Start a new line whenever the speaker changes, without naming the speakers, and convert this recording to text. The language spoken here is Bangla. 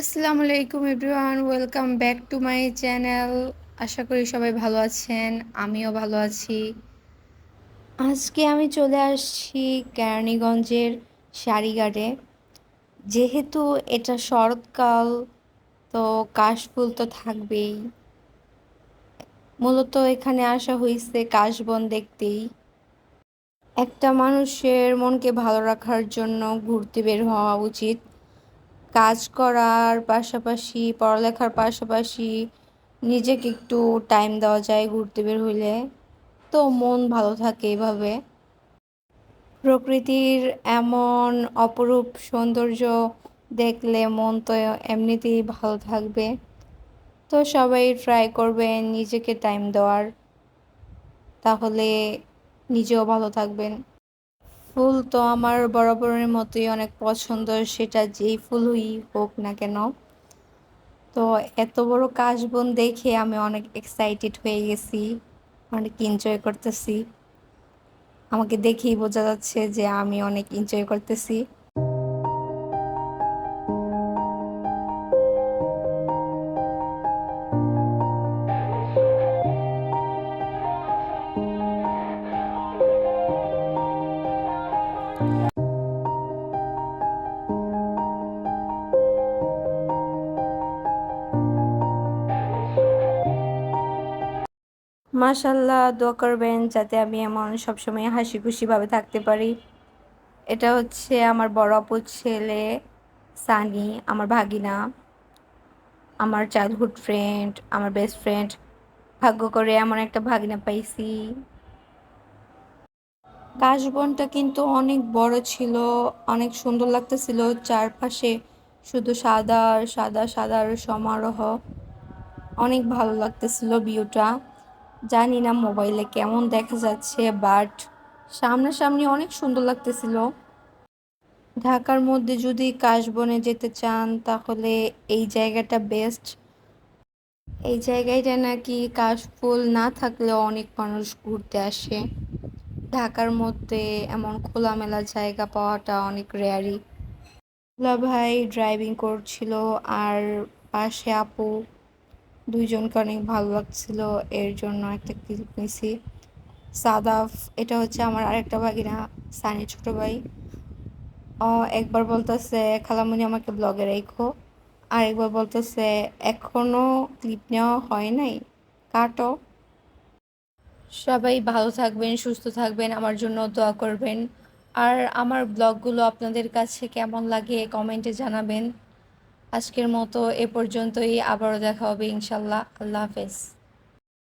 আসসালামু আলাইকুম everyone, welcome back to my channel. আশা করি সবাই ভালো আছেন, আমিও ভালো আছি। আজকে আমি চলে আসছি কেরানীগঞ্জের শাড়িঘাটে। যেহেতু এটা শরৎকাল, তো কাশফুল তো থাকবেই। মূলত এখানে আসা হয়েছে কাশবন দেখতেই। একটা মানুষের মনকে ভালো রাখার জন্য ঘুরতে বের হওয়া উচিত। কাজ করার পাশাপাশি, পড়ালেখার পাশাপাশি নিজেকে একটু টাইম দেওয়া যায় ঘুরতে বের হইলে। তো মন ভালো থাকে এভাবে। প্রকৃতির এমন অপরূপ সৌন্দর্য দেখলে মন তো এমনিতেই ভালো থাকবে। তো সবাই ট্রাই করবেন নিজেকে টাইম দেওয়ার। তাহলে নিজেও ভালো থাকবেন। ফুল তো আমার বরাবরের মতোই অনেক পছন্দ, সেটা যেই ফুলই হোক না কেন। তো এত বড় কাশবন দেখে আমি অনেক এক্সাইটেড হয়ে গেছি, অনেক এনজয় করতেছি। আমাকে দেখেই বোঝা যাচ্ছে যে আমি অনেক এনজয় করতেছি। মাশাল্লাহ দোয়া করবেন যাতে আমি এমন সবসময় হাসি খুশিভাবে থাকতে পারি। এটা হচ্ছে আমার বড় আপুর ছেলে সানি, আমার ভাগিনা, আমার চাইল্ডহুড ফ্রেন্ড আমার বেস্ট ফ্রেন্ড ভাগ্য করে এমন একটা ভাগিনা পাইছি। কাশবনটা কিন্তু অনেক বড় ছিল, অনেক সুন্দর লাগতেছিল। চারপাশে শুধু সাদা সাদা সাদার সমারোহ। অনেক ভালো লাগতেছিল ভিউটা। জানি না মোবাইলে কেমন দেখা যাচ্ছে বাট সামনাসামনি অনেক সুন্দর লাগতেছিল। ঢাকার মধ্যে যদি কাশবনে যেতে চান, তাহলে এই জায়গাটা বেস্ট এই জায়গাটা নাকি কাশফুল না থাকলেও অনেক মানুষ ঘুরতে আসে। ঢাকার মধ্যে এমন খোলামেলা জায়গা পাওয়াটা অনেক রেয়ারি ভাই ড্রাইভিং করছিল, আর পাশে আপু দুইজনকে অনেক ভালো লাগছিল, এর জন্য একটা ক্লিপ নিছি সাদাফ, এটা হচ্ছে আমার আরেকটা ভাগিনা সানি ছোট ভাই। একবার বলতেছে, খালামুনি, আমাকে ব্লগে রেখো। আর একবার বলতেছে, এখনও ক্লিপ নেওয়া হয় নাই, কাটো। সবাই ভালো থাকবেন, সুস্থ থাকবেন, আমার জন্য দোয়া করবেন। আর আমার ব্লগগুলো আপনাদের কাছে কেমন লাগে কমেন্টে জানাবেন। আজকের মতো এ পর্যন্তই। আবারও দেখা হবে ইনশাল্লাহ। আল্লাহ হাফেজ।